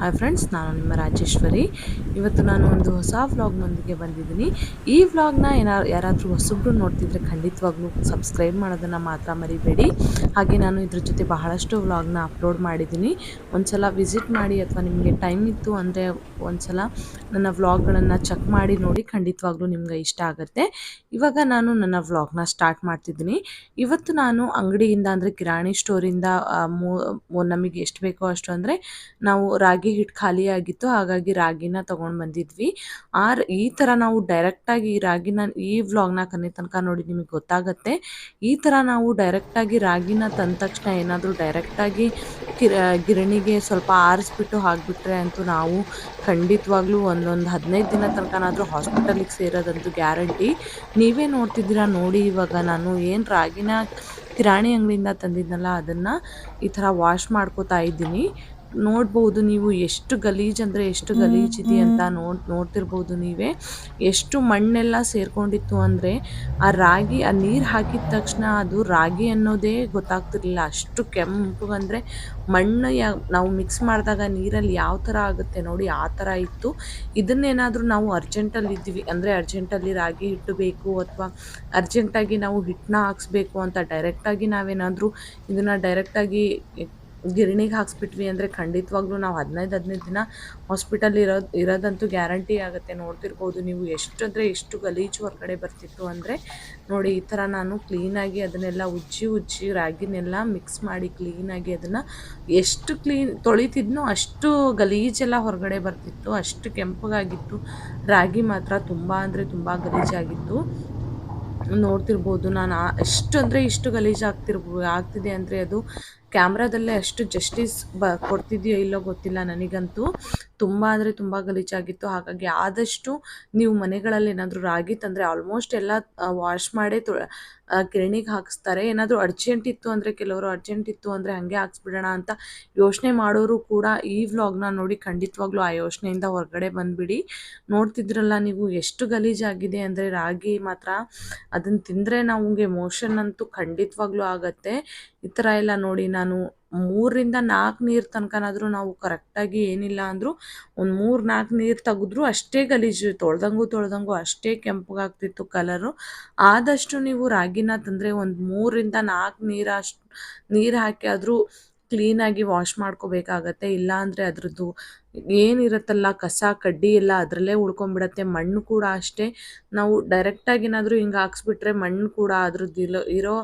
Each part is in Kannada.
ಹಾಯ್ ಫ್ರೆಂಡ್ಸ್ ನಾನು ನಿಮ್ಮ ರಾಜೇಶ್ವರಿ. ಇವತ್ತು ನಾನು ಒಂದು ಹೊಸ ವ್ಲಾಗ್ನೊಂದಿಗೆ ಬಂದಿದ್ದೀನಿ. ಈ ವ್ಲಾಗ್ನ ಏನಾರು ಯಾರಾದರೂ ಹೊಸಬ್ರು ನೋಡ್ತಿದ್ರೆ ಖಂಡಿತವಾಗ್ಲೂ ಸಬ್ಸ್ಕ್ರೈಬ್ ಮಾಡೋದನ್ನು ಮಾತ್ರ ಮರಿಬೇಡಿ. ಹಾಗೆ ನಾನು ಇದ್ರ ಜೊತೆ ಬಹಳಷ್ಟು ವ್ಲಾಗ್ನ ಅಪ್ಲೋಡ್ ಮಾಡಿದ್ದೀನಿ. ಒಂದ್ಸಲ ವಿಸಿಟ್ ಮಾಡಿ ಅಥವಾ ನಿಮಗೆ ಟೈಮ್ ಇತ್ತು ಅಂದರೆ ಒಂದ್ಸಲ ನನ್ನ ವ್ಲಾಗ್ಗಳನ್ನು ಚೆಕ್ ಮಾಡಿ ನೋಡಿ ಖಂಡಿತವಾಗ್ಲೂ ನಿಮ್ಗೆ ಇಷ್ಟ ಆಗುತ್ತೆ. ಇವಾಗ ನಾನು ನನ್ನ ವ್ಲಾಗ್ನ ಸ್ಟಾರ್ಟ್ ಮಾಡ್ತಿದ್ದೀನಿ. ಇವತ್ತು ನಾನು ಅಂಗಡಿಯಿಂದ ಅಂದರೆ ಕಿರಾಣಿ ಸ್ಟೋರಿಂದ ನಮಗೆ ಎಷ್ಟು ಬೇಕೋ ಅಷ್ಟು ಅಂದರೆ ನಾವು ರಾಗಿ ಹಿಟ್ಟು ಖಾಲಿ ಆಗಿತ್ತು. ಹಾಗಾಗಿ ರಾಗಿನ ತಗೊಂಡು ಬಂದಿದ್ವಿ. ಆ ಈ ಥರ ನಾವು ಡೈರೆಕ್ಟಾಗಿ ಈ ರಾಗಿನ, ಈ ವ್ಲಾಗ್ನ ಕನ್ನೆ ತನಕ ನೋಡಿ ನಿಮಗೆ ಗೊತ್ತಾಗತ್ತೆ. ಈ ಥರ ನಾವು ಡೈರೆಕ್ಟಾಗಿ ರಾಗಿನ ತಂದ ತಕ್ಷಣ ಏನಾದರೂ ಡೈರೆಕ್ಟಾಗಿ ಗಿರಣಿಗೆ ಸ್ವಲ್ಪ ಆರಿಸ್ಬಿಟ್ಟು ಹಾಕಿಬಿಟ್ರೆ ಅಂತೂ ನಾವು ಖಂಡಿತವಾಗ್ಲೂ ಒಂದೊಂದು ಹದಿನೈದು ದಿನ ತನಕನಾದರೂ ಹಾಸ್ಪಿಟಲಿಗೆ ಸೇರೋದಂತೂ ಗ್ಯಾರಂಟಿ ನೀವೇ ನೋಡ್ತಿದ್ದೀರಾ ನೋಡಿ ಇವಾಗ ನಾನು ಏನು ರಾಗಿನ ಕಿರಾಣಿ ಅಂಗಡಿಯಿಂದ ತಂದಿದ್ನಲ್ಲ ಅದನ್ನು ಈ ಥರ ವಾಶ್ ಮಾಡ್ಕೋತಾ ಇದ್ದೀನಿ. ನೋಡ್ಬೋದು ನೀವು ಎಷ್ಟು ಗಲೀಜ್ ಅಂದರೆ ಎಷ್ಟು ಗಲೀಜಿದೆ ಅಂತ ನೋಡಿ ನೋಡ್ತಿರ್ಬೋದು ನೀವೇ. ಎಷ್ಟು ಮಣ್ಣೆಲ್ಲ ಸೇರ್ಕೊಂಡಿತ್ತು ಅಂದರೆ ಆ ರಾಗಿ ಆ ನೀರು ಹಾಕಿದ ತಕ್ಷಣ ಅದು ರಾಗಿ ಅನ್ನೋದೇ ಗೊತ್ತಾಗ್ತಿರ್ಲಿಲ್ಲ. ಅಷ್ಟು ಕೆಂಪು ಅಂದರೆ ಮಣ್ಣು ಯಾ ನಾವು ಮಿಕ್ಸ್ ಮಾಡಿದಾಗ ನೀರಲ್ಲಿ ಯಾವ ಥರ ಆಗುತ್ತೆ ನೋಡಿ ಆ ಥರ ಇತ್ತು. ಇದನ್ನೇನಾದರೂ ನಾವು ಅರ್ಜೆಂಟಲ್ಲಿ ಇದ್ವಿ. ಅಂದರೆ ಅರ್ಜೆಂಟಲ್ಲಿ ರಾಗಿ ಹಿಟ್ಟು ಬೇಕು ಅಥವಾ ಅರ್ಜೆಂಟಾಗಿ ನಾವು ಹಿಟ್ಟನ್ನ ಹಾಕ್ಸ್ಬೇಕು ಅಂತ ಡೈರೆಕ್ಟಾಗಿ ನಾವೇನಾದರೂ ಇದನ್ನು ಡೈರೆಕ್ಟಾಗಿ ಗಿರಣಿಗೆ ಹಾಕ್ಸ್ಬಿಟ್ವಿ ಅಂದರೆ ಖಂಡಿತವಾಗ್ಲೂ ನಾವು ಹದಿನೈದು ಹದಿನೈದು ದಿನ ಹಾಸ್ಪಿಟಲ್ ಇರೋದು ಇರೋದಂತೂ ಗ್ಯಾರಂಟಿ ಆಗುತ್ತೆ. ನೋಡ್ತಿರ್ಬೋದು ನೀವು ಎಷ್ಟು ಅಂದರೆ ಎಷ್ಟು ಗಲೀಜು ಹೊರಗಡೆ ಬರ್ತಿತ್ತು ಅಂದರೆ ನೋಡಿ ಈ ಥರ ನಾನು ಕ್ಲೀನಾಗಿ ಅದನ್ನೆಲ್ಲ ಉಜ್ಜಿ ಉಜ್ಜಿ ರಾಗಿನೆಲ್ಲ ಮಿಕ್ಸ್ ಮಾಡಿ ಕ್ಲೀನಾಗಿ ಅದನ್ನು ಎಷ್ಟು ಕ್ಲೀನ್ ತೊಳಿತಿದ್ನೋ ಅಷ್ಟು ಗಲೀಜೆಲ್ಲ ಹೊರಗಡೆ ಬರ್ತಿತ್ತು. ಅಷ್ಟು ಕೆಂಪಗಾಗಿತ್ತು ರಾಗಿ ಮಾತ್ರ ತುಂಬ ಅಂದರೆ ತುಂಬ ಗಲೀಜಾಗಿತ್ತು. ನೋಡ್ತಿರ್ಬೋದು ನಾನು ಎಷ್ಟು ಅಂದರೆ ಇಷ್ಟು ಗಲೀಜು ಆಗ್ತಿದೆ ಅಂದರೆ ಅದು ಕ್ಯಾಮ್ರಾದಲ್ಲೇ ಅಷ್ಟು ಜಸ್ಟಿಸ್ ಬ ಕೊಡ್ತಿದೆಯೋ ಇಲ್ಲೋ ಗೊತ್ತಿಲ್ಲ ನನಗಂತೂ. ತುಂಬ ಅಂದರೆ ತುಂಬ ಗಲೀಜಾಗಿತ್ತು. ಹಾಗಾಗಿ ಆದಷ್ಟು ನೀವು ಮನೆಗಳಲ್ಲಿ ಏನಾದರೂ ರಾಗಿ ತಂದರೆ ಆಲ್ಮೋಸ್ಟ್ ಎಲ್ಲ ವಾಶ್ ಮಾಡೇ ತೊಳ ಗಿರಣಿಗೆ ಹಾಕಿಸ್ತಾರೆ. ಏನಾದರೂ ಅರ್ಜೆಂಟ್ ಇತ್ತು ಅಂದರೆ ಕೆಲವರು ಅರ್ಜೆಂಟ್ ಇತ್ತು ಅಂದರೆ ಹಾಗೆ ಹಾಕ್ಸ್ಬಿಡೋಣ ಅಂತ ಯೋಚನೆ ಮಾಡೋರು ಕೂಡ ಈ ವ್ಲಾಗ್ನ ನೋಡಿ ಖಂಡಿತವಾಗ್ಲೂ ಆ ಯೋಚನೆಯಿಂದ ಹೊರಗಡೆ ಬಂದುಬಿಡಿ. ನೋಡ್ತಿದ್ರಲ್ಲ ನೀವು ಎಷ್ಟು ಗಲೀಜಾಗಿದೆ ಅಂದರೆ ರಾಗಿ ಮಾತ್ರ ಅದನ್ನು ತಿಂದರೆ ನಮಗೆ ಮೋಷನ್ ಅಂತೂ ಖಂಡಿತವಾಗ್ಲೂ ಆಗತ್ತೆ. ಈ ಥರ ಎಲ್ಲ ನೋಡಿ ನಾನು ಮೂರರಿಂದ ನಾಲ್ಕು ನೀರು ತನಕನಾದರೂ ನಾವು ಕರೆಕ್ಟಾಗಿ ಏನಿಲ್ಲ ಅಂದರೂ ಒಂದು ಮೂರು ನಾಲ್ಕು ನೀರು ತೆಗೆದ್ರೂ ಅಷ್ಟೇ ಗಲೀಜು, ತೊಳ್ದಂಗೂ ತೊಳ್ದಂಗೂ ಅಷ್ಟೇ ಕೆಂಪಗಾಗ್ತಿತ್ತು ಕಲರು ಆದಷ್ಟು ನೀವು ರಾಗಿನ ತಂದರೆ ಒಂದು ಮೂರರಿಂದ ನಾಲ್ಕು ನೀರು ಅಷ್ಟು ನೀರು ಹಾಕಿ ಆದರೂ ಕ್ಲೀನಾಗಿ ವಾಶ್ ಮಾಡ್ಕೋಬೇಕಾಗತ್ತೆ. ಇಲ್ಲ ಅದರದ್ದು ಏನಿರುತ್ತಲ್ಲ, ಕಸ, ಕಡ್ಡಿ ಎಲ್ಲ ಅದರಲ್ಲೇ ಉಳ್ಕೊಂಡ್ಬಿಡತ್ತೆ. ಮಣ್ಣು ಕೂಡ ಅಷ್ಟೇ. ನಾವು ಡೈರೆಕ್ಟಾಗಿ ಏನಾದರೂ ಹಿಂಗೆ ಹಾಕ್ಸ್ಬಿಟ್ರೆ ಮಣ್ಣು ಕೂಡ ಅದ್ರದ್ದು ಇರೋ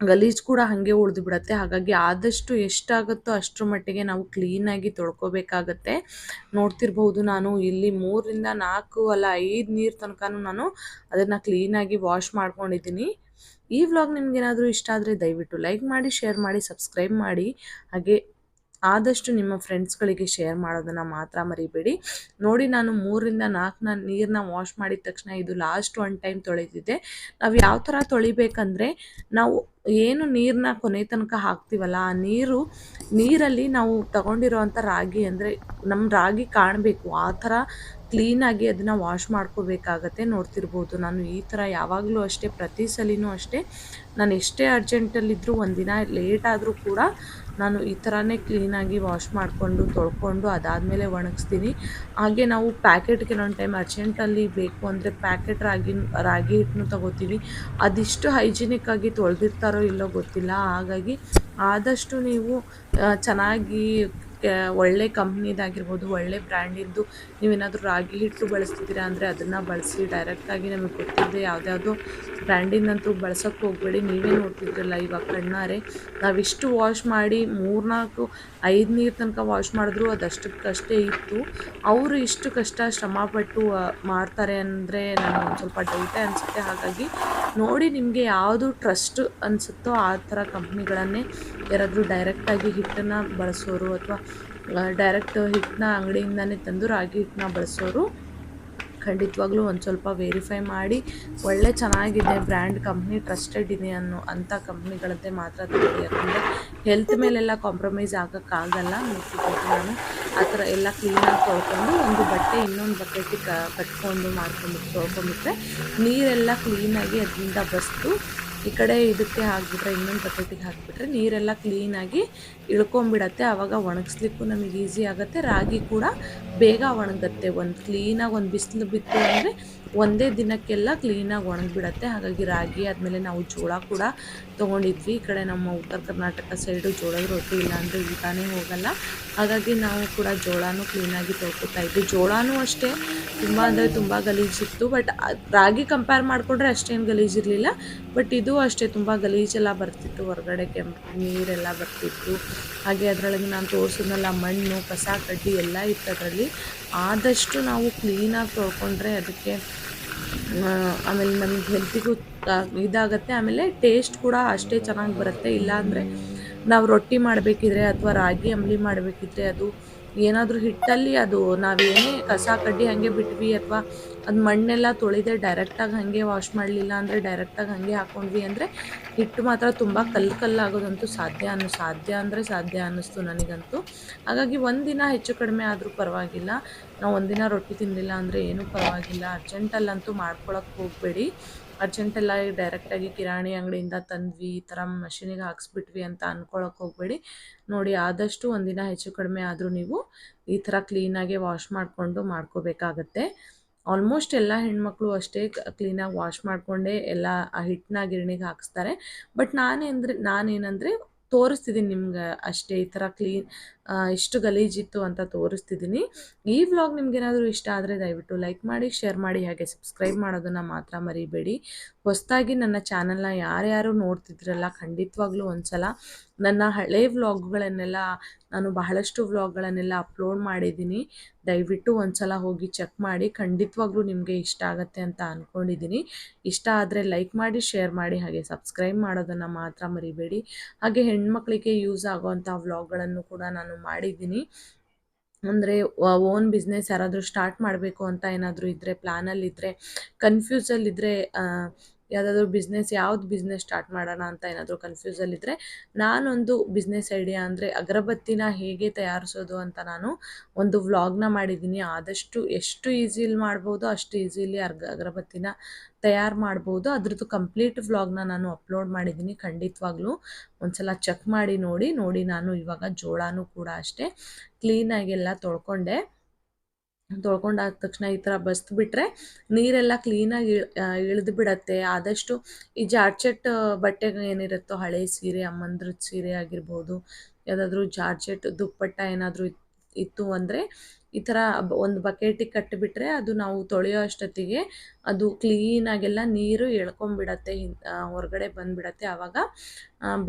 ಗಲೀಜು ಕೂಡ ಹಾಗೆ ಉಳಿದು ಬಿಡುತ್ತೆ. ಹಾಗಾಗಿ ಆದಷ್ಟು ಎಷ್ಟಾಗುತ್ತೋ ಅಷ್ಟರ ಮಟ್ಟಿಗೆ ನಾವು ಕ್ಲೀನಾಗಿ ತೊಳ್ಕೊಬೇಕಾಗತ್ತೆ. ನೋಡ್ತಿರ್ಬೋದು ನಾನು ಇಲ್ಲಿ ಮೂರರಿಂದ ನಾಲ್ಕು ಅಲ್ಲ ಐದು ನೀರು ತನಕನೂ ನಾನು ಅದನ್ನು ಕ್ಲೀನಾಗಿ ವಾಶ್ ಮಾಡ್ಕೊಂಡಿದ್ದೀನಿ. ಈ ವ್ಲಾಗ್ ನಿಮ್ಗೇನಾದರೂ ಇಷ್ಟ ಆದರೆ ದಯವಿಟ್ಟು ಲೈಕ್ ಮಾಡಿ ಶೇರ್ ಮಾಡಿ ಸಬ್ಸ್ಕ್ರೈಬ್ ಮಾಡಿ. ಹಾಗೆ ಆದಷ್ಟು ನಿಮ್ಮ ಫ್ರೆಂಡ್ಸ್ಗಳಿಗೆ ಶೇರ್ ಮಾಡೋದನ್ನು ಮಾತ್ರ ಮರಿಬೇಡಿ. ನೋಡಿ ನಾನು ಮೂರರಿಂದ ನಾಲ್ಕನ್ನ ನೀರನ್ನ ವಾಶ್ ಮಾಡಿದ ತಕ್ಷಣ ಇದು ಲಾಸ್ಟ್ ಒನ್ ಟೈಮ್ ತೊಳೆದಿದ್ದೆ. ನಾವು ಯಾವ ಥರ ತೊಳಿಬೇಕಂದ್ರೆ ನಾವು ಏನು ನೀರನ್ನ ಕೊನೆ ತನಕ ಹಾಕ್ತೀವಲ್ಲ, ಆ ನೀರು, ನೀರಲ್ಲಿ ನಾವು ತಗೊಂಡಿರೋವಂಥ ರಾಗಿ ಅಂದರೆ ನಮ್ಮ ರಾಗಿ ಕಾಣಬೇಕು. ಆ ಥರ ಕ್ಲೀನಾಗಿ ಅದನ್ನು ವಾಶ್ ಮಾಡ್ಕೋಬೇಕಾಗತ್ತೆ ನೋಡ್ತಿರ್ಬೋದು. ನಾನು ಈ ಥರ ಯಾವಾಗಲೂ ಅಷ್ಟೇ, ಪ್ರತಿ ಸಲಿನೂ ಅಷ್ಟೇ. ನಾನು ಎಷ್ಟೇ ಅರ್ಜೆಂಟಲ್ಲಿದ್ದರೂ ಒಂದಿನ ಲೇಟ್ ಆದರೂ ಕೂಡ ನಾನು ಈ ಥರನೇ ಕ್ಲೀನಾಗಿ ವಾಶ್ ಮಾಡಿಕೊಂಡು, ತೊಳ್ಕೊಂಡು ಅದಾದಮೇಲೆ ಒಣಗಿಸ್ತೀನಿ. ಹಾಗೆ ನಾವು ಪ್ಯಾಕೆಟ್ ಕೆಲವೊಂದು ಟೈಮ್ ಅರ್ಜೆಂಟಲ್ಲಿ ಬೇಕು ಅಂದರೆ ಪ್ಯಾಕೆಟ್ ರಾಗಿ ರಾಗಿ ಹಿಟ್ಟನ್ನು ತಗೋತೀವಿ. ಅದಿಷ್ಟು ಹೈಜಿನಿಕ್ ಆಗಿ ತೊಳೆದಿರ್ತಾರೋ ಇಲ್ಲೋ ಗೊತ್ತಿಲ್ಲ. ಹಾಗಾಗಿ ಆದಷ್ಟು ನೀವು ಚೆನ್ನಾಗಿ ಒಳ್ಳೆ ಕಂಪ್ನಿದಾಗಿರ್ಬೋದು, ಒಳ್ಳೆ ಬ್ರ್ಯಾಂಡಿಂದು ನೀವೇನಾದರೂ ರಾಗಿ ಹಿಟ್ಟು ಬಳಸ್ತಿದ್ದೀರಾ ಅಂದರೆ ಅದನ್ನು ಬಳಸಿ ಡೈರೆಕ್ಟಾಗಿ ನಮಗೆ ಗೊತ್ತಿದ್ದೆ ಯಾವುದ್ಯಾವುದೋ ಬ್ರ್ಯಾಂಡಿನಂತೂ ಬಳಸೋಕ್ಕೆ ಹೋಗಬೇಡಿ. ನೀವೇ ನೋಡ್ತಿದ್ರಲ್ಲ ಇವಾಗ ಕಣ್ಣಾರೆ. ನಾವಿಷ್ಟು ವಾಶ್ ಮಾಡಿ ಮೂರ್ನಾಲ್ಕು, ಐದು ನೀರು ತನಕ ವಾಶ್ ಮಾಡಿದ್ರು ಅದಷ್ಟಕ್ಕಷ್ಟೇ ಇತ್ತು. ಅವರು ಇಷ್ಟು ಕಷ್ಟ ಶ್ರಮಪಟ್ಟು ಮಾಡ್ತಾರೆ ಅಂದರೆ ನನಗೆ ಒಂದು ಸ್ವಲ್ಪ ಡೌಟೇ ಅನಿಸುತ್ತೆ. ಹಾಗಾಗಿ ನೋಡಿ ನಿಮಗೆ ಯಾವುದು ಟ್ರಸ್ಟ್ ಅನಿಸುತ್ತೋ ಆ ಥರ ಕಂಪ್ನಿಗಳನ್ನೇ ಯಾರಾದರೂ ಡೈರೆಕ್ಟಾಗಿ ಹಿಟ್ಟನ್ನು ಬಳಸೋರು ಅಥವಾ ಡೈರೆಕ್ಟ್ ಹಿಟ್ಟನ್ನ ಅಂಗಡಿಯಿಂದನೇ ತಂದು ರಾಗಿ ಹಿಟ್ಟನ್ನ ಬಳಸೋರು ಖಂಡಿತವಾಗ್ಲೂ ಒಂದು ಸ್ವಲ್ಪ ವೆರಿಫೈ ಮಾಡಿ, ಒಳ್ಳೆ ಚೆನ್ನಾಗಿದೆ ಬ್ರ್ಯಾಂಡ್ ಕಂಪ್ನಿ ಟ್ರಸ್ಟೆಡ್ ಇದೆ ಅನ್ನೋ ಅಂಥ ಕಂಪ್ನಿಗಳದ್ದೇ ಮಾತ್ರ ತಗೊಳ್ಳಿ ಯಾಕಂದರೆ ಹೆಲ್ತ್ ಮೇಲೆಲ್ಲ ಕಾಂಪ್ರಮೈಸ್ ಆಗೋಕ್ಕಾಗಲ್ಲ. ನಾನು. ಆ ಥರ ಎಲ್ಲ ಕ್ಲೀನಾಗಿ ತೊಳ್ಕೊಂಡು ಒಂದು ಬಟ್ಟೆ ಇನ್ನೊಂದು ಬಕೆಟಿಗೆ ಕಟ್ಕೊಂಡು ಮಾಡ್ಕೊಂಡು, ತೊಳ್ಕೊಂಡ್ಬಿಟ್ರೆ ನೀರೆಲ್ಲ ಕ್ಲೀನಾಗಿ ಅದರಿಂದ ಬಸ್ತು ಈ ಕಡೆ ಇದಕ್ಕೆ ಹಾಕಿಬಿಟ್ರೆ, ಇನ್ನೊಂದು ಬಕೆಟಿಗೆ ಹಾಕಿಬಿಟ್ರೆ ನೀರೆಲ್ಲ ಕ್ಲೀನಾಗಿ ಇಳ್ಕೊಂಬಿಡತ್ತೆ. ಆವಾಗ ಒಣಗಿಸ್ಲಿಕ್ಕೂ ನಮಗೆ ಈಸಿ ಆಗುತ್ತೆ. ರಾಗಿ ಕೂಡ ಬೇಗ ಒಣಗತ್ತೆ. ಒಂದು ಕ್ಲೀನಾಗಿ ಒಂದು ಬಿಸಿಲು ಬಿತ್ತು ಅಂದರೆ ಒಂದೇ ದಿನಕ್ಕೆಲ್ಲ ಕ್ಲೀನಾಗಿ ಒಣಗಿಬಿಡತ್ತೆ. ಹಾಗಾಗಿ ರಾಗಿ ಆದಮೇಲೆ ನಾವು ಜೋಳ ಕೂಡ ತೊಗೊಂಡಿದ್ವಿ. ಈ ಕಡೆ ನಮ್ಮ ಉತ್ತರ ಕರ್ನಾಟಕ ಸೈಡು ಜೋಳದ ರೊಟ್ಟಿ ಇಲ್ಲ ಅಂದರೆ ಊಟನೇ ಹೋಗಲ್ಲ. ಹಾಗಾಗಿ ನಾವು ಕೂಡ ಜೋಳನೂ ಕ್ಲೀನಾಗಿ ತೊಗೊಳ್ತಾ ಇದ್ವಿ. ಜೋಳನೂ ಅಷ್ಟೇ, ತುಂಬ ಅಂದರೆ ತುಂಬ ಗಲೀಜಿತ್ತು ಬಟ್ ರಾಗಿ ಕಂಪೇರ್ ಮಾಡಿಕೊಂಡ್ರೆ ಅಷ್ಟೇನು ಗಲೀಜಿರಲಿಲ್ಲ ಬಟ್ ಇದು ಅಷ್ಟೇ ತುಂಬ ಗಲೀಜೆಲ್ಲ ಬರ್ತಿತ್ತು, ಹೊರಗಡೆ ಕೆಂಪು ನೀರೆಲ್ಲ ಬರ್ತಿತ್ತು. ಹಾಗೆ ಅದರೊಳಗೆ ನಾನು ತೋರಿಸಿದ್ನಲ್ಲ, ಮಣ್ಣು, ಕಸ, ಕಡ್ಡಿ ಎಲ್ಲ ಇತ್ತು ಅದರಲ್ಲಿ. ಆದಷ್ಟು ನಾವು ಕ್ಲೀನಾಗಿ ತೊಳ್ಕೊಂಡ್ರೆ ಅದಕ್ಕೆ ಆಮೇಲೆ ನಮಗೆ ಹೆಲ್ತಿಗೂ ಇದಾಗುತ್ತೆ. ಆಮೇಲೆ ಟೇಸ್ಟ್ ಕೂಡ ಅಷ್ಟೇ ಚೆನ್ನಾಗಿ ಬರುತ್ತೆ. ಇಲ್ಲಾಂದರೆ ನಾವು ರೊಟ್ಟಿ ಮಾಡಬೇಕಿದ್ರೆ ಅಥವಾ ರಾಗಿ ಅಂಬಲಿ ಮಾಡಬೇಕಿದ್ರೆ ಅದು ಏನಾದರೂ ಹಿಟ್ಟಲ್ಲಿ ಅದು ನಾವೇನೇ ಕಸ, ಕಡ್ಡಿ ಹಾಗೆ ಬಿಟ್ವಿ ಅಥವಾ ಅದು ಮಣ್ಣೆಲ್ಲ ತೊಳೆದೆ ಡೈರೆಕ್ಟಾಗಿ ಹಾಗೆ ವಾಶ್ ಮಾಡಲಿಲ್ಲ ಅಂದರೆ ಡೈರೆಕ್ಟಾಗಿ ಹಾಗೆ ಹಾಕೊಂಡ್ವಿ ಅಂದರೆ ಹಿಟ್ಟು ಮಾತ್ರ ತುಂಬ ಕಲ್ಲು ಕಲ್ಲಾಗೋದಂತೂ ಸಾಧ್ಯ ಅನ್ನೋ ಸಾಧ್ಯ ಅಂದರೆ ಸಾಧ್ಯ ಅನ್ನಿಸ್ತು ನನಗಂತೂ. ಹಾಗಾಗಿ ಒಂದಿನ ಹೆಚ್ಚು ಕಡಿಮೆ ಆದರೂ ಪರವಾಗಿಲ್ಲ. ನಾವು ಒಂದಿನ ರೊಟ್ಟಿ ತಿನ್ನಲಿಲ್ಲ ಅಂದರೆ ಏನೂ ಪರವಾಗಿಲ್ಲ. ಅರ್ಜೆಂಟಲ್ಲಂತೂ ಮಾಡ್ಕೊಳಕ್ಕೆ ಹೋಗಬೇಡಿ. ಅರ್ಜೆಂಟೆಲ್ಲ ಡೈರೆಕ್ಟಾಗಿ ಕಿರಾಣಿ ಅಂಗಡಿಯಿಂದ ತಂದ್ವಿ, ಈ ಥರ ಮಷೀನಿಗೆ ಹಾಕ್ಸ್ಬಿಟ್ವಿ ಅಂತ ಅಂದ್ಕೊಳಕ್ಕೆ ಹೋಗಬೇಡಿ. ನೋಡಿ ಆದಷ್ಟು ಒಂದಿನ ಹೆಚ್ಚು ಕಡಿಮೆ ಆದರೂ ನೀವು ಈ ಥರ ಕ್ಲೀನಾಗಿ ವಾಶ್ ಮಾಡಿಕೊಂಡು ಮಾಡ್ಕೋಬೇಕಾಗತ್ತೆ. ಆಲ್ಮೋಸ್ಟ್ ಎಲ್ಲ ಹೆಣ್ಮಕ್ಳು ಅಷ್ಟೇ ಕ್ಲೀನಾಗಿ ವಾಶ್ ಮಾಡಿಕೊಂಡೇ ಎಲ್ಲ ಆ ಹಿಟ್ಟನ್ನ ಗಿರಣಿಗೆ ಹಾಕಿಸ್ತಾರೆ. ಬಟ್ ನಾನೇಂದ್ರೆ ನಾನೇನಂದರೆ ತೋರಿಸ್ತಿದ್ದೀನಿ ನಿಮ್ಗೆ ಅಷ್ಟೇ ಈ ಥರ ಕ್ಲೀನ್ ಇಷ್ಟು ಗಲೀಜಿತ್ತು ಅಂತ ತೋರಿಸ್ತಿದ್ದೀನಿ. ಈ ವ್ಲಾಗ್ ನಿಮ್ಗೇನಾದರೂ ಇಷ್ಟ ಆದರೆ ದಯವಿಟ್ಟು ಲೈಕ್ ಮಾಡಿ, ಶೇರ್ ಮಾಡಿ, ಹಾಗೆ ಸಬ್ಸ್ಕ್ರೈಬ್ ಮಾಡೋದನ್ನು ಮಾತ್ರ ಮರಿಬೇಡಿ. ಹೊಸದಾಗಿ ನನ್ನ ಚಾನಲ್ನ ಯಾರ್ಯಾರು ನೋಡ್ತಿದ್ರಲ್ಲ, ಖಂಡಿತವಾಗ್ಲೂ ಒಂದ್ಸಲ ನನ್ನ ಹಳೆ ವ್ಲಾಗ್ಗಳನ್ನೆಲ್ಲ, ನಾನು ಬಹಳಷ್ಟು ವ್ಲಾಗ್ಗಳನ್ನೆಲ್ಲ ಅಪ್ಲೋಡ್ ಮಾಡಿದ್ದೀನಿ. ದಯವಿಟ್ಟು ಒಂದ್ಸಲ ಹೋಗಿ ಚೆಕ್ ಮಾಡಿ, ಖಂಡಿತವಾಗ್ಲೂ ನಿಮಗೆ ಇಷ್ಟ ಆಗುತ್ತೆ ಅಂತ ಅಂದ್ಕೊಂಡಿದ್ದೀನಿ ಇಷ್ಟ ಆದರೆ ಲೈಕ್ ಮಾಡಿ, ಶೇರ್ ಮಾಡಿ, ಹಾಗೆ ಸಬ್ಸ್ಕ್ರೈಬ್ ಮಾಡೋದನ್ನು ಮಾತ್ರ ಮರಿಬೇಡಿ. ಹಾಗೆ ಹೆಣ್ಮಕ್ಳಿಗೆ ಯೂಸ್ ಆಗೋವಂಥ ವ್ಲಾಗ್ಗಳನ್ನು ಕೂಡ ನಾನು ಮಾಡಿದ್ದೀನಿ. ಅಂದರೆ ಓನ್ ಬಿಸ್ನೆಸ್ ಯಾರಾದರೂ ಸ್ಟಾರ್ಟ್ ಮಾಡಬೇಕು ಅಂತ ಏನಾದರೂ ಇದ್ದರೆ ಪ್ಲ್ಯಾನಲ್ಲಿದ್ದರೆ ಕನ್ಫ್ಯೂಸಲ್ಲಿದ್ದರೆ ಯಾವುದಾದ್ರೂ ಬಿಸ್ನೆಸ್ ಯಾವ್ದು ಬಿಸ್ನೆಸ್ ಸ್ಟಾರ್ಟ್ ಮಾಡೋಣ ಅಂತ ಏನಾದರೂ ಕನ್ಫ್ಯೂಸಲ್ಲಿದ್ದರೆ ನಾನೊಂದು ಬಿಸ್ನೆಸ್ ಐಡಿಯಾ ಅಂದರೆ ಅಗರಬತ್ತಿನ ಹೇಗೆ ತಯಾರಿಸೋದು ಅಂತ ನಾನು ಒಂದು ವ್ಲಾಗ್ನ ಮಾಡಿದ್ದೀನಿ. ಆದಷ್ಟು ಎಷ್ಟು ಈಸಿಲಿ ಮಾಡ್ಬೋದು, ಅಷ್ಟು ಈಸಿಲಿ ಅರ್ಗ, ಅಗರಬತ್ತಿನ ತಯಾರು ಮಾಡ್ಬೋದು. ಅದ್ರದ್ದು ಕಂಪ್ಲೀಟ್ ವ್ಲಾಗ್ನ ನಾನು ಅಪ್ಲೋಡ್ ಮಾಡಿದ್ದೀನಿ ಖಂಡಿತವಾಗ್ಲೂ. ಒಂದ್ಸಲ ಚೆಕ್ ಮಾಡಿ ನೋಡಿ ನೋಡಿ ನಾನು ಇವಾಗ ಜೋಳನೂ ಕೂಡ ಅಷ್ಟೇ ಕ್ಲೀನಾಗೆಲ್ಲ ತೊಳ್ಕೊಂಡೆ. ತೊಳ್ಕೊಂಡಾದ ತಕ್ಷಣ ಈ ಥರ ಬಸ್ದುಬಿಟ್ರೆ ನೀರೆಲ್ಲ ಕ್ಲೀನಾಗಿ ಇಳಿದು ಬಿಡತ್ತೆ. ಆದಷ್ಟು ಈ ಜಾರ್ಜೆಟ್ ಬಟ್ಟೆ ಏನಿರುತ್ತೋ ಹಳೆ ಸೀರೆ ಅಮ್ಮಂದ್ರದ್ದು ಸೀರೆ ಆಗಿರ್ಬೋದು, ಯಾವುದಾದ್ರೂ ಜಾರ್ಜೆಟ್ ದುಪ್ಪಟ್ಟ ಏನಾದರೂ ಇತ್ತು ಅಂದರೆ ಈ ಥರ ಒಂದು ಬಕೆಟಿಗೆ ಕಟ್ಟಿಬಿಟ್ರೆ ಅದು ನಾವು ತೊಳೆಯೋ ಅಷ್ಟೊತ್ತಿಗೆ ಅದು ಕ್ಲೀನಾಗೆಲ್ಲ ನೀರು ಎಳ್ಕೊಂಬಿಡತ್ತೆ ಹೊರಗಡೆ ಬಂದುಬಿಡತ್ತೆ. ಆವಾಗ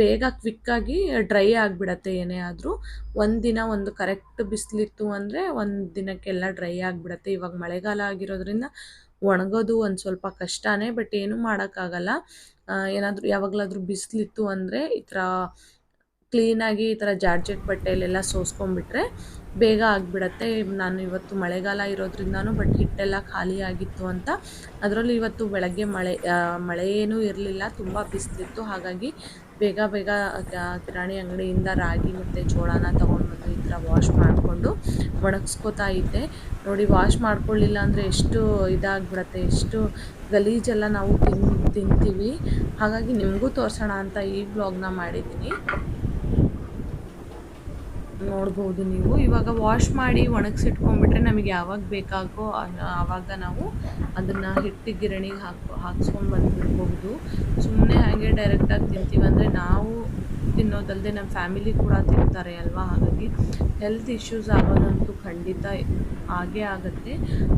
ಬೇಗ ಕ್ವಿಕ್ಕಾಗಿ ಡ್ರೈ ಆಗಿಬಿಡತ್ತೆ ಏನೇ ಆದರೂ. ಒಂದಿನ ಒಂದು ಕರೆಕ್ಟ್ ಬಿಸಿಲಿತ್ತು ಅಂದರೆ ಒಂದು ದಿನಕ್ಕೆಲ್ಲ ಡ್ರೈ ಆಗಿಬಿಡತ್ತೆ. ಇವಾಗ ಮಳೆಗಾಲ ಆಗಿರೋದ್ರಿಂದ ಒಣಗೋದು ಒಂದು ಸ್ವಲ್ಪ ಕಷ್ಟನೇ, ಬಟ್ ಏನೂ ಮಾಡೋಕ್ಕಾಗಲ್ಲ. ಏನಾದರೂ ಯಾವಾಗಲಾದರೂ ಬಿಸಿಲಿತ್ತು ಅಂದರೆ ಈ ಥರ ಕ್ಲೀನಾಗಿ ಈ ಥರ ಜಾರ್ಜೆಟ್ ಬಟ್ಟೆಯಲ್ಲೆಲ್ಲ ಸೋಸ್ಕೊಂಡ್ಬಿಟ್ರೆ ಬೇಗ ಆಗಿಬಿಡತ್ತೆ. ನಾನು ಇವತ್ತು ಮಳೆಗಾಲ ಇರೋದ್ರಿಂದನೂ ಬಟ್ ಹಿಟ್ಟೆಲ್ಲ ಖಾಲಿಯಾಗಿತ್ತು ಅಂತ. ಅದರಲ್ಲೂ ಇವತ್ತು ಬೆಳಗ್ಗೆ ಮಳೆ ಮಳೆ ಏನೂ ಇರಲಿಲ್ಲ, ತುಂಬ ಬಿಸಿಲಿತ್ತು. ಹಾಗಾಗಿ ಬೇಗ ಬೇಗ ಕಿರಾಣಿ ಅಂಗಡಿಯಿಂದ ರಾಗಿ ಮತ್ತು ಜೋಳನ ತೊಗೊಂಡ್ಬಂದು ಈ ಥರ ವಾಶ್ ಮಾಡಿಕೊಂಡು ಒಣಗಿಸ್ಕೋತಾ ಇದ್ದೆ. ನೋಡಿ ವಾಶ್ ಮಾಡ್ಕೊಳ್ಳಿಲ್ಲ ಅಂದರೆ ಎಷ್ಟು ಇದಾಗ್ಬಿಡತ್ತೆ, ಎಷ್ಟು ಗಲೀಜೆಲ್ಲ ನಾವು ತಿನ್, ತಿಂತೀವಿ. ಹಾಗಾಗಿ ನಿಮಗೂ ತೋರಿಸೋಣ ಅಂತ ಈ ಬ್ಲಾಗ್ನ ಮಾಡಿದ್ದೀನಿ. ನೋಡ್ಬೋದು ನೀವು. ಇವಾಗ ವಾಶ್ ಮಾಡಿ ಒಣಗಿಸಿಟ್ಕೊಂಡ್ಬಿಟ್ರೆ ನಮಗೆ ಯಾವಾಗ ಬೇಕಾಗೋ ಆವಾಗ ನಾವು ಅದನ್ನು ಹಿಟ್ಟು ಗಿರಣಿಗೆ ಹಾಕಿ, ಹಾಕ್ಸ್ಕೊಂಡು ಬಂದುಬಿಡ್ಬಹುದು ಸುಮ್ಮನೆ ಹಾಗೆ ಡೈರೆಕ್ಟಾಗಿ ತಿಂತೀವಿ. ಅಂದರೆ ನಾವು ತಿನ್ನೋದಲ್ಲದೆ ನಮ್ಮ ಫ್ಯಾಮಿಲಿ ಕೂಡ ತಿಂತಾರೆ ಅಲ್ವಾ? ಹಾಗಾಗಿ ಹೆಲ್ತ್ ಇಶ್ಯೂಸ್ ಆಗೋದಂತೂ ಖಂಡಿತ ಆಗೇ ಆಗುತ್ತೆ.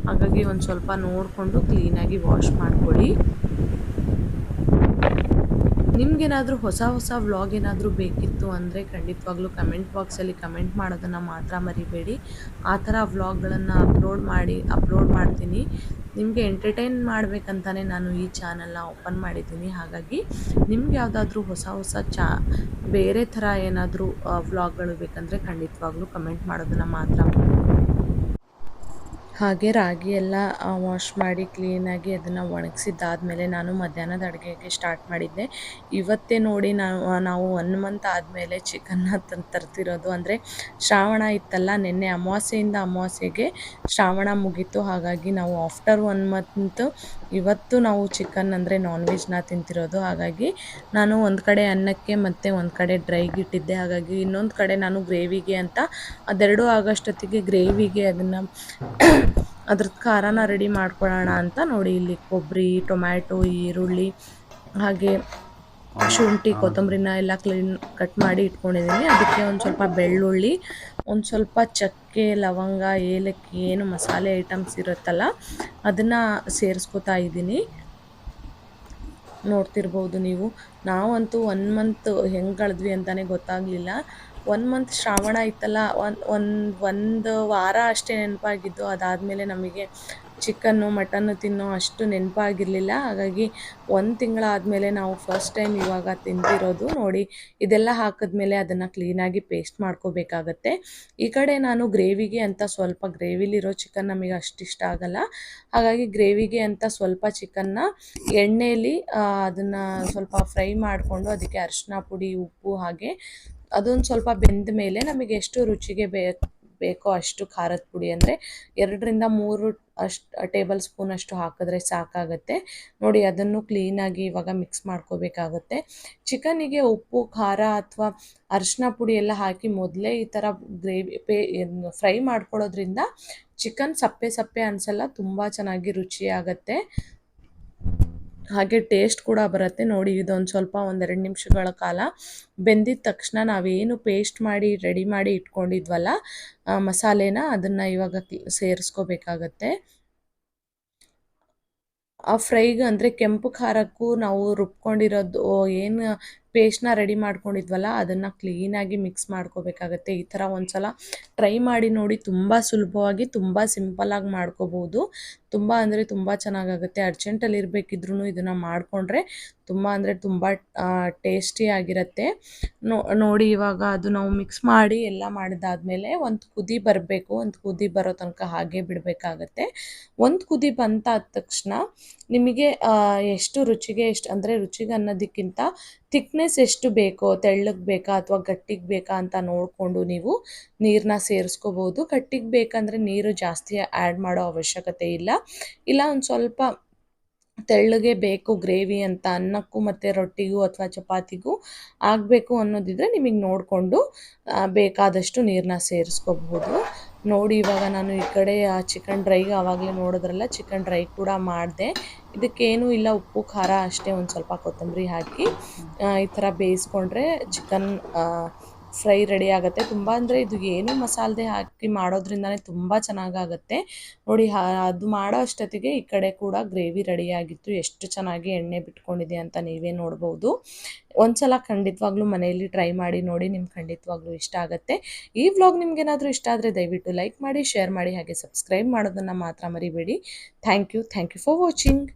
ಹಾಗಾಗಿ ಒಂದು ಸ್ವಲ್ಪ ನೋಡಿಕೊಂಡು ಕ್ಲೀನಾಗಿ ವಾಶ್ ಮಾಡಿಕೊಡಿ ನಿಮ್ಗೇನಾದರೂ ಹೊಸ ಹೊಸ ವ್ಲಾಗ್ ಏನಾದರೂ ಬೇಕಿತ್ತು ಅಂದರೆ ಖಂಡಿತವಾಗ್ಲೂ ಕಮೆಂಟ್ ಬಾಕ್ಸಲ್ಲಿ ಕಮೆಂಟ್ ಮಾಡೋದನ್ನು ಮಾತ್ರ ಮರಿಬೇಡಿ. ಆ ಥರ ವ್ಲಾಗ್ಗಳನ್ನು ಅಪ್ಲೋಡ್ ಮಾಡಿ ಅಪ್ಲೋಡ್ ಮಾಡ್ತೀನಿ. ನಿಮಗೆ ಎಂಟರ್ಟೈನ್ ಮಾಡಬೇಕಂತಾನೆ ನಾನು ಈ ಚಾನಲ್ನ ಓಪನ್ ಮಾಡಿದ್ದೀನಿ. ಹಾಗಾಗಿ ನಿಮ್ಗೆ ಯಾವುದಾದ್ರೂ ಹೊಸ ಹೊಸ ಚಾ, ಬೇರೆ ಥರ ಏನಾದರೂ ವ್ಲಾಗ್ಗಳು ಬೇಕಂದರೆ ಖಂಡಿತವಾಗ್ಲೂ ಕಮೆಂಟ್ ಮಾಡೋದನ್ನು ಮಾತ್ರ ಹಾಗೆ ರಾಗಿ ಎಲ್ಲ ವಾಶ್ ಮಾಡಿ ಕ್ಲೀನಾಗಿ ಅದನ್ನು ಒಣಗಿಸಿದ್ದಾದಮೇಲೆ ನಾನು ಮಧ್ಯಾಹ್ನದ ಅಡುಗೆಗೆ ಸ್ಟಾರ್ಟ್ ಮಾಡಿದ್ದೆ. ಇವತ್ತೇ ನೋಡಿ ನಾವು ನಾವು ಒನ್ ಮಂತ್ ಆದಮೇಲೆ ಚಿಕನ್ನ ತಂದು ತರ್ತಿರೋದು. ಅಂದರೆ ಶ್ರಾವಣ ಇತ್ತಲ್ಲ, ನಿನ್ನೆ ಅಮಾವಾಸ್ಯೆಯಿಂದ ಅಮಾವಾಸ್ಯೆಗೆ ಶ್ರಾವಣ ಮುಗೀತು. ಹಾಗಾಗಿ ನಾವು ಆಫ್ಟರ್ ಒನ್ ಮಂತ್ ಇವತ್ತು ನಾವು ಚಿಕನ್ ಅಂದರೆ ನಾನ್ ವೆಜ್ನ ತಿಂತಿರೋದು. ಹಾಗಾಗಿ ನಾನು ಒಂದು ಕಡೆ ಅನ್ನಕ್ಕೆ ಮತ್ತು ಒಂದು ಕಡೆ ಡ್ರೈಗೆ ಇಟ್ಟಿದ್ದೆ. ಹಾಗಾಗಿ ಇನ್ನೊಂದು ಕಡೆ ನಾನು ಗ್ರೇವಿಗೆ ಅಂತ ಅದೆರಡು ಆಗೋಷ್ಟೊತ್ತಿಗೆ ಗ್ರೇವಿಗೆ ಅದನ್ನು ಅದ್ರದ್ದು ಖಾರನ ರೆಡಿ ಮಾಡ್ಕೊಳ್ಳೋಣ ಅಂತ ನೋಡಿ ಇಲ್ಲಿ ಕೊಬ್ಬರಿ ಟೊಮ್ಯಾಟೊ, ಈರುಳ್ಳಿ, ಹಾಗೆ ಶುಂಠಿ, ಕೊತ್ತಂಬರಿನ ಎಲ್ಲ ಕ್ಲೀನ್ ಕಟ್ ಮಾಡಿ ಇಟ್ಕೊಂಡಿದ್ದೀನಿ ಅದಕ್ಕೆ ಒಂದು ಸ್ವಲ್ಪ ಬೆಳ್ಳುಳ್ಳಿ, ಒಂದು ಸ್ವಲ್ಪ ಚಕ್ಕೆ ಲವಂಗ, ಏಲಕ್ಕಿ ಏನು ಮಸಾಲೆ ಐಟಮ್ಸ್ ಇರುತ್ತಲ್ಲ, ಅದನ್ನು ಸೇರಿಸ್ಕೊತಾ ಇದ್ದೀನಿ. ನೋಡ್ತಿರ್ಬೋದು ನೀವು. ನಾವಂತೂ ಒನ್ ಮಂತ್ ಹೆಂಗೆ ಕಳೆದ್ವಿ ಅಂತಲೇ ಗೊತ್ತಾಗಲಿಲ್ಲ. ಒನ್ ಮಂತ್ ಶ್ರಾವಣ ಇತ್ತಲ್ಲ, ಒಂದು ಒಂದು ಒಂದು ವಾರ ಅಷ್ಟೇ ನೆನಪಾಗಿದ್ದು. ಅದಾದಮೇಲೆ ನಮಗೆ ಚಿಕನ್ನು, ಮಟನ್ನು ತಿನ್ನೋ ಅಷ್ಟು ನೆನಪಾಗಿರಲಿಲ್ಲ. ಹಾಗಾಗಿ ಒಂದು ತಿಂಗಳಾದಮೇಲೆ ನಾವು ಫಸ್ಟ್ ಟೈಮ್ ಇವಾಗ ತಿಂತಿರೋದು ನೋಡಿ, ಇದೆಲ್ಲ ಹಾಕಿದ್ಮೇಲೆ ಅದನ್ನು ಕ್ಲೀನಾಗಿ ಪೇಸ್ಟ್ ಮಾಡ್ಕೋಬೇಕಾಗತ್ತೆ. ಈ ಕಡೆ ನಾನು ಗ್ರೇವಿಗೆ ಅಂತ ಸ್ವಲ್ಪ ಗ್ರೇವಿಲಿರೋ ಚಿಕನ್ ನಮಗೆ ಅಷ್ಟಿಷ್ಟ ಆಗಲ್ಲ. ಹಾಗಾಗಿ ಗ್ರೇವಿಗೆ ಅಂತ ಸ್ವಲ್ಪ ಚಿಕನ್ನ ಎಣ್ಣೆಯಲ್ಲಿ ಅದನ್ನು ಸ್ವಲ್ಪ ಫ್ರೈ ಮಾಡಿಕೊಂಡು ಅದಕ್ಕೆ ಅರಿಶಿನ ಪುಡಿ, ಉಪ್ಪು ಹಾಗೆ ಅದೊಂದು ಸ್ವಲ್ಪ ಬೆಂದ ಮೇಲೆ ನಮಗೆ ಎಷ್ಟು ರುಚಿಗೆ ಬೇಕು ಬೇಕೋ ಅಷ್ಟು ಖಾರದ ಪುಡಿ ಅಂದರೆ ಎರಡರಿಂದ ಮೂರು ಅಷ್ಟು, ಟೇಬಲ್ ಸ್ಪೂನ್ ಅಷ್ಟು ಹಾಕಿದ್ರೆ ಸಾಕಾಗುತ್ತೆ. ನೋಡಿ, ಅದನ್ನು ಕ್ಲೀನಾಗಿ ಇವಾಗ ಮಿಕ್ಸ್ ಮಾಡ್ಕೋಬೇಕಾಗುತ್ತೆ. ಚಿಕನಿಗೆ ಉಪ್ಪು, ಖಾರ ಅಥವಾ ಅರಿಶಿನ ಪುಡಿ ಎಲ್ಲ ಹಾಕಿ ಮೊದಲೇ ಈ ಥರ ಗ್ರೇವಿ, ಪೇ ಫ್ರೈ ಮಾಡ್ಕೊಳ್ಳೋದ್ರಿಂದ ಚಿಕನ್ ಸಪ್ಪೆ ಸಪ್ಪೆ ಅನಿಸಲ್ಲ, ತುಂಬ ಚೆನ್ನಾಗಿ ರುಚಿಯಾಗತ್ತೆ. ಹಾಗೆ ಟೇಸ್ಟ್ ಕೂಡ ಬರುತ್ತೆ. ನೋಡಿ ಇದೊಂದು ಸ್ವಲ್ಪ ಒಂದೆರಡು ನಿಮಿಷಗಳ ಕಾಲ ಬೆಂದಿದ ತಕ್ಷಣ ನಾವೇನು ಪೇಸ್ಟ್ ಮಾಡಿ ರೆಡಿ ಮಾಡಿ ಇಟ್ಕೊಂಡಿದ್ವಲ್ಲ ಮಸಾಲೆನ ಅದನ್ನು ಇವಾಗ ಸೇರಿಸ್ಕೋಬೇಕಾಗತ್ತೆ. ಆ ಫ್ರೈಗೆ ಅಂದರೆ ಕೆಂಪು ಖಾರಕ್ಕೂ ನಾವು ರುಬ್ಕೊಂಡಿರೋದು ಏನು ಪೇಸ್ಟ್ನ ರೆಡಿ ಮಾಡ್ಕೊಂಡಿದ್ವಲ್ಲ, ಅದನ್ನು ಕ್ಲೀನಾಗಿ ಮಿಕ್ಸ್ ಮಾಡ್ಕೋಬೇಕಾಗತ್ತೆ. ಈ ಥರ ಒಂದು ಸಲ ಟ್ರೈ ಮಾಡಿ ನೋಡಿ ತುಂಬ ಸುಲಭವಾಗಿ, ತುಂಬ ಸಿಂಪಲ್ಲಾಗಿ ಮಾಡ್ಕೋಬೋದು. ತುಂಬ ಅಂದರೆ ತುಂಬ ಚೆನ್ನಾಗಾಗುತ್ತೆ. ಅರ್ಜೆಂಟಲ್ಲಿ ಇರಬೇಕಿದ್ರೂ ಇದನ್ನು ಮಾಡಿಕೊಂಡ್ರೆ ತುಂಬ ಅಂದರೆ ತುಂಬ ಟೇಸ್ಟಿಯಾಗಿರುತ್ತೆ ನೋಡಿ ಇವಾಗ ಅದು ನಾವು ಮಿಕ್ಸ್ ಮಾಡಿ ಎಲ್ಲ ಮಾಡಿದಾದ್ಮೇಲೆ ಒಂದು ಕುದಿ ಬರಬೇಕು. ಒಂದು ಕುದಿ ಬರೋ ತನಕ ಹಾಗೆ ಬಿಡಬೇಕಾಗತ್ತೆ. ಒಂದು ಕುದಿ ಬಂತಾದ ತಕ್ಷಣ ನಿಮಗೆ ಎಷ್ಟು ರುಚಿಗೆ ಎಷ್ಟು, ಅಂದರೆ ರುಚಿಗೆ ಅನ್ನೋದಕ್ಕಿಂತ ಥಿಕ್ನೆಸ್ ಎಷ್ಟು ಬೇಕೋ, ತೆಳ್ಳಗೆ ಬೇಕಾ ಅಥವಾ ಗಟ್ಟಿಗೆ ಬೇಕಾ ಅಂತ ನೋಡಿಕೊಂಡು ನೀವು ನೀರನ್ನ ಸೇರಿಸ್ಕೋಬೋದು. ಗಟ್ಟಿಗೆ ಬೇಕಂದರೆ ನೀರು ಜಾಸ್ತಿ ಆ್ಯಡ್ ಮಾಡೋ ಅವಶ್ಯಕತೆ ಇಲ್ಲ. ಇಲ್ಲ, ಒಂದು ಸ್ವಲ್ಪ ತೆಳ್ಳಗೆ ಬೇಕು ಗ್ರೇವಿ ಅಂತ ಅನ್ನಕ್ಕೂ ಮತ್ತು ರೊಟ್ಟಿಗೂ ಅಥವಾ ಚಪಾತಿಗೂ ಆಗಬೇಕು ಅನ್ನೋದಿದ್ರೆ ನಿಮಗೆ ನೋಡಿಕೊಂಡು ಬೇಕಾದಷ್ಟು ನೀರನ್ನ ಸೇರಿಸ್ಕೋಬಹುದು ನೋಡಿ ಇವಾಗ ನಾನು ಈ ಕಡೆ ಆ ಚಿಕನ್ ಡ್ರೈಗೆ ಆವಾಗಲೇ ನೋಡಿದ್ರಲ್ಲ ಚಿಕನ್ ಡ್ರೈ ಕೂಡ ಮಾಡಿದೆ. ಇದಕ್ಕೇನು ಇಲ್ಲ ಉಪ್ಪು, ಖಾರ ಅಷ್ಟೇ ಒಂದು ಸ್ವಲ್ಪ ಕೊತ್ತಂಬರಿ ಹಾಕಿ ಈ ಥರ ಬೇಯಿಸ್ಕೊಂಡ್ರೆ ಚಿಕನ್ ಫ್ರೈ ರೆಡಿ ಆಗುತ್ತೆ. ತುಂಬ ಅಂದರೆ ಇದು ಏನು ಮಸಾಲೆ ಹಾಕಿ ಮಾಡೋದ್ರಿಂದನೇ ತುಂಬ ಚೆನ್ನಾಗಾಗುತ್ತೆ. ನೋಡಿ ಅದು ಮಾಡೋ ಅಷ್ಟೊತ್ತಿಗೆ ಈ ಕಡೆ ಕೂಡ ಗ್ರೇವಿ ರೆಡಿಯಾಗಿತ್ತು ಎಷ್ಟು ಚೆನ್ನಾಗಿ ಎಣ್ಣೆ ಬಿಟ್ಕೊಂಡಿದೆ ಅಂತ ನೀವೇ ನೋಡ್ಬೋದು. ಒಂದ್ಸಲ ಖಂಡಿತವಾಗ್ಲೂ ಮನೆಯಲ್ಲಿ ಟ್ರೈ ಮಾಡಿ ನೋಡಿ, ನಿಮ್ಗೆ ಖಂಡಿತವಾಗ್ಲೂ ಇಷ್ಟ ಆಗುತ್ತೆ. ಈ ವ್ಲಾಗ್ ನಿಮ್ಗೇನಾದರೂ ಇಷ್ಟ ಆದರೆ ದಯವಿಟ್ಟು ಲೈಕ್ ಮಾಡಿ, ಶೇರ್ ಮಾಡಿ, ಹಾಗೆ ಸಬ್ಸ್ಕ್ರೈಬ್ ಮಾಡೋದನ್ನು ಮಾತ್ರ ಮರಿಬೇಡಿ. Thank you. Thank you for watching.